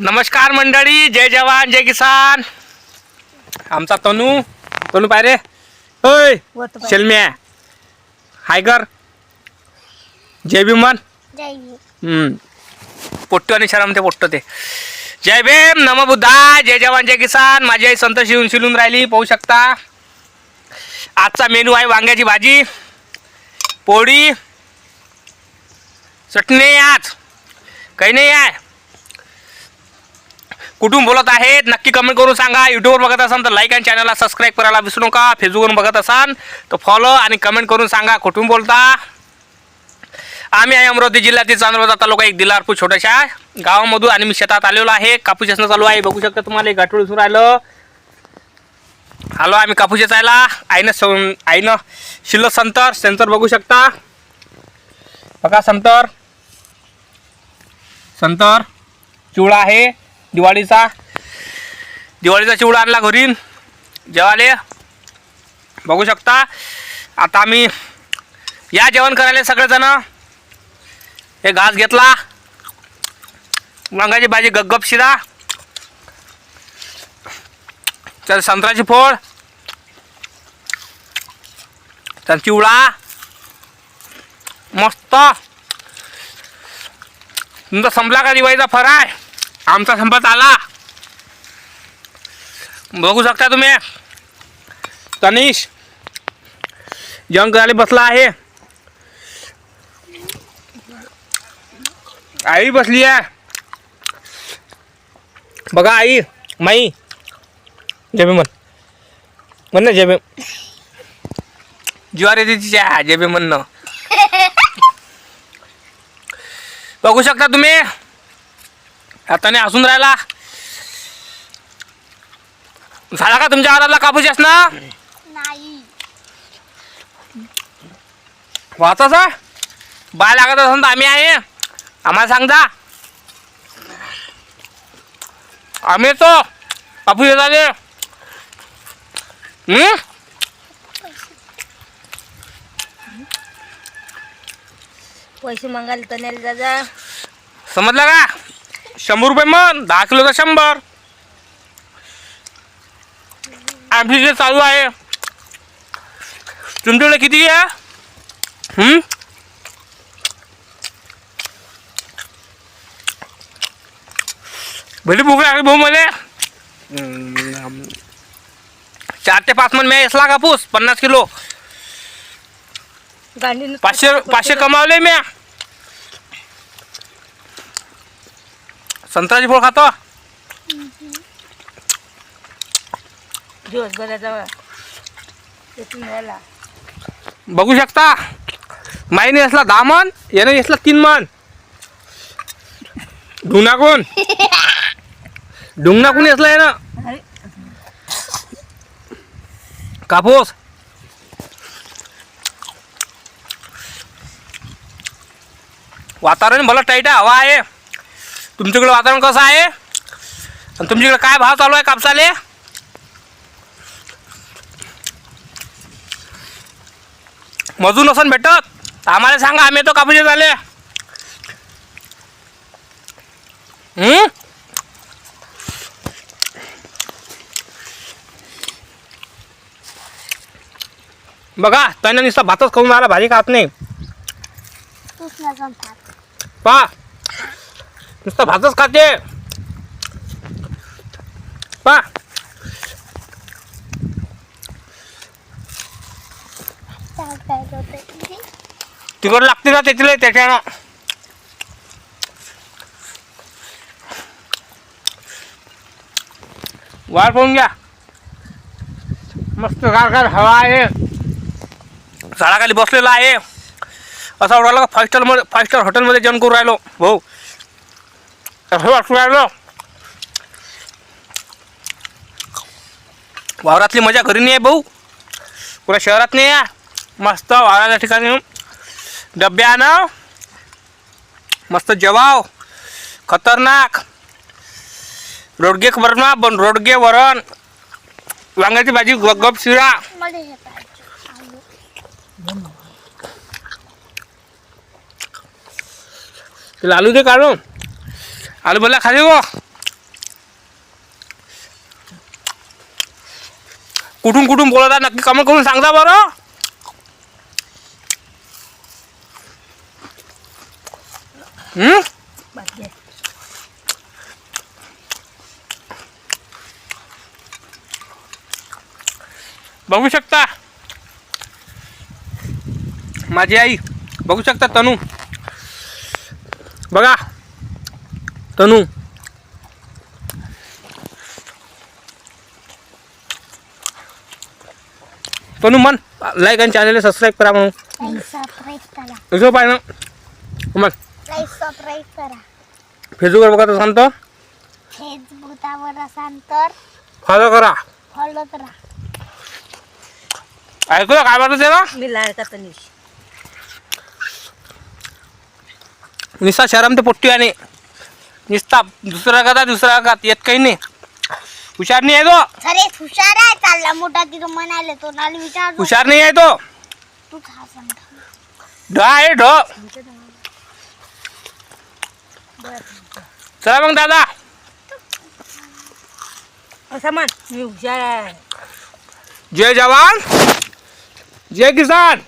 नमस्कार मंडळी जय जवान जय किसान. आमचा तनू तनू पाय रे. होय वत बाई. शेलम्या. हाय कर. जय भीम भीम. हम्म. पोट्टो आणि शरम ते पोट्टो ते. जय भीम नम बुद्धा जय जवान जय किसान. माझी आई संत शिवून शिलून राहिली पाहू शकता. आजचा मेनू आहे वांग्याची भाजी पोळी चटणी आहे आज. काही नाही आहे. कुठून बोलत आहेत नक्की कमेंट करून सांगा. युट्यूबवर बघत असाल तर लाईक आणि चॅनलला सबस्क्राईब करायला विसरू नका. फेसबुकवर बघत असाल तर फॉलो आणि कमेंट करून सांगा कुठून बोलता. आम्ही आहे अमरावती जिल्ह्यातील चांदवड तालुका एक दिलारपूर छोट्याशा गावामधून आणि मी शेतात आलेलो आहे. कापूस असणं चालू आहे. बघू शकता तुम्हाला एक गाठोड सुरू राहिलं. आलो आम्ही कापूस वेचायला आईनं स आईनं शिल्लक संतर सेंतर बघू शकता. बघा संतर. संतर चिवळा आहे. दिवाळीचा? दिवाळीचा चिवडा आणला घरी जेवाले. बघू शकता. आता आम्ही या जेवण करायला सगळेजण. हे घास घेतला. वांगाची भाजी गपगप शिरा. तर संत्र्याची फोड. तर चिवडा. मस्त. तुमचा संपला का दिवाळीचा फराय आमचा संपत आला. बघू शकता तुम्ही. तनिष जेवण करायला बसला आहे. आई बसली आहे. बघा आई माई. जेबे म्हण. म्हण ना जेबे. ज्वारी तिच्या जेबे म्हणणं बघू शकता तुम्ही. हाताने हसून राहिला. झाला का तुमच्या आरातला कापूस ना? नाही. वाचाचा बाय लागत असेल तर आम्ही आहे. आम्हाला सांगता आम्ही येतो. कापूस येतात हम्म? पैसे मागायला तन्याला दादा समजलं का? शंभर रुपये मन दहा किलोचा शंभर. आमची जे चालू आहे. तुमच्याकडे किती आहे हम्म? भली भूक लागली भाऊ मला. चार ते पाच मन मी असला कापूस पन्नास किलो. पाचशे पाचशे कमावले. मी संत्र्याची फळ खातो. दिवसभराचा येथून राहिला बघू शकता. माईने असला दहा मन याने असला तीन मन. ढुंगणा कोण? ढुंगणा कोणी असला यानं? अरे. कापूस. वातावरण भलं टाईट हवा आहे. तुमच्याकडे वातावरण कसं आहे? आणि तुमच्याकडे काय भाव चालू आहे कापसाले? मजूर नसन भेटत? आम्हाला सांगा आम्ही येतो कापूस झाले हम्म? बघा त्यानं नुसता भातच खाऊन राहिला भाजी खात नाही. पा नुसतं भातच खाते. पा. तिकड लागते ना त्याच्याला त्याच्यानं. वार पाहून घ्या. मस्त गार हवा आहे. झाडाखाली बसलेला आहे. असं वाटलं का फाईव्ह स्टारमध्ये फाईव्ह स्टार हॉटेलमध्ये जेवण करून राहिलो. भाऊ असं वाटू राहिलो वावरातली मजा घरी नाही आहे भाऊ. पुऱ्या शहरात नाही आहे. मस्त वावराच्या ठिकाणी डबे आणव. मस्त जेवाव. खतरनाक. रोडगे वरणा बन रोडगे वरण. वांग्याची भाजी ग- गप शिरा. लालू दे काढून. आलू बोला खाली गो कुठून कुठून बोलता नक्की कमेंट करून सांगता बरं. बघू शकता. माझी आई. बघू शकता तनू. बघा. तनू. तनू मन लाईक आणि चॅनल सबस्क्राईब करा म्हणून. मग लाईक सबस्क्राईब करा फेसबुकवर असाल तर फेसबुकवर असाल तर फॉलो करा. फॉलो करा ऐकलं काय म्हणत ना मी लाडका तनिष? निस्ता शरम ते पोट्टी आणि निस्ता दुसरा का दुसरा का येत काही नाही. हुशार नाही आहे तो. अरे हुशार आहे चालला मोठा तिथं म्हणाले तो नाला विचार हुशार नाही आहे तो. तू खा ढ आहे ढ. चला मग दादा. असं म्हण मी हुशार आहे. जय जवान. जय किसान.